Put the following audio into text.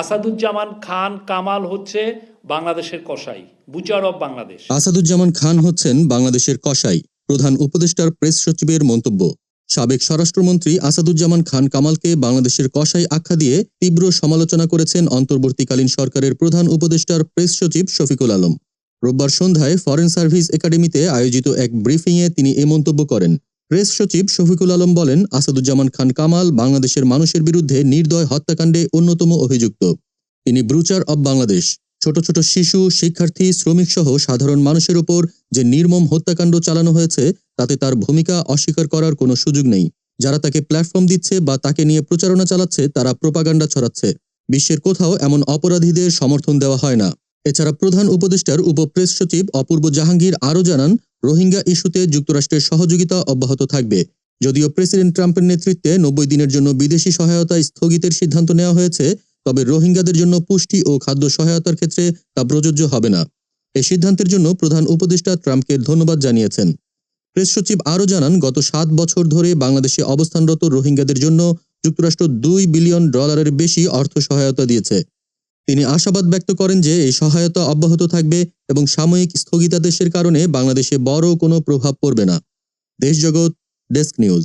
আসাদুজ্জামান খান কামাল হচ্ছে বাংলাদেশের কসাই, বুচার অব বাংলাদেশ। আসাদুজ্জামান খান হচ্ছেন বাংলাদেশের কসাই, প্রধান উপদেষ্টার প্রেস সচিবের মন্তব্য। সাবেক স্বরাষ্ট্রমন্ত্রী আসাদুজ্জামান খান কামালকে বাংলাদেশের কসাই আখ্যা দিয়ে তীব্র সমালোচনা করেছেন অন্তর্বর্তীকালীন সরকারের প্রধান উপদেষ্টার প্রেস সচিব শফিকুল আলম। রোববার সন্ধ্যায় ফরেন সার্ভিস একাডেমিতে আয়োজিত এক ব্রিফিংয়ে তিনি এ মন্তব্য করেন। প্রেস সচিব শফিকুল আলম বলেন, আসাদুজ্জামান খান কামাল বাংলাদেশের মানুষের বিরুদ্ধে নির্দয় হত্যাকাণ্ডে অন্যতম অভিযুক্ত। তিনি ব্রুচার অব বাংলাদেশ, ছোট ছোট শিশু, শিক্ষার্থী শ্রমিক সহ সাধারণ মানুষের ওপর যে নির্মম হত্যাকাণ্ড চালানো হয়েছে, তাতে তার ভূমিকা অস্বীকার করার কোনো সুযোগ নেই। যারা তাকে প্ল্যাটফর্ম দিচ্ছে বা তাকে নিয়ে প্রচারণা চালাচ্ছে, তারা প্রোপাগান্ডা ছড়াচ্ছে। বিশ্বের কোথাও এমন অপরাধীদের সমর্থন দেওয়া হয় না। এছাড়া প্রধান উপদেষ্টার উপপ্রেস সচিব অপূর্ব জাহাঙ্গীর আরও জানান রোহিঙ্গা ইস্যুতে যুক্তরাষ্ট্রের সহযোগিতা অব্যাহত থাকবে। যদিও প্রেসিডেন্ট ট্রাম্পের নেতৃত্বে নব্বই দিনের জন্য বিদেশি সহায়তা স্থগিতের সিদ্ধান্ত নেওয়া হয়েছে, তবে রোহিঙ্গাদের জন্য পুষ্টি ও খাদ্য সহায়তার ক্ষেত্রে তা প্রযোজ্য হবে না। এই সিদ্ধান্তের জন্য প্রধান উপদেষ্টা ট্রাম্পকে ধন্যবাদ জানিয়েছেন। প্রেস সচিব আরও জানান, গত সাত বছর ধরে বাংলাদেশে অবস্থানরত রোহিঙ্গাদের জন্য যুক্তরাষ্ট্র দুই বিলিয়ন ডলারের বেশি অর্থ সহায়তা দিয়েছে। তিনি আশাবাদ ব্যক্ত করেন যে এই সহায়তা অব্যাহত থাকবে এবং সাময়িক স্থগিতাদেশের কারণে বাংলাদেশে বড় কোনো প্রভাব পড়বে না। Deshjagat, desk news.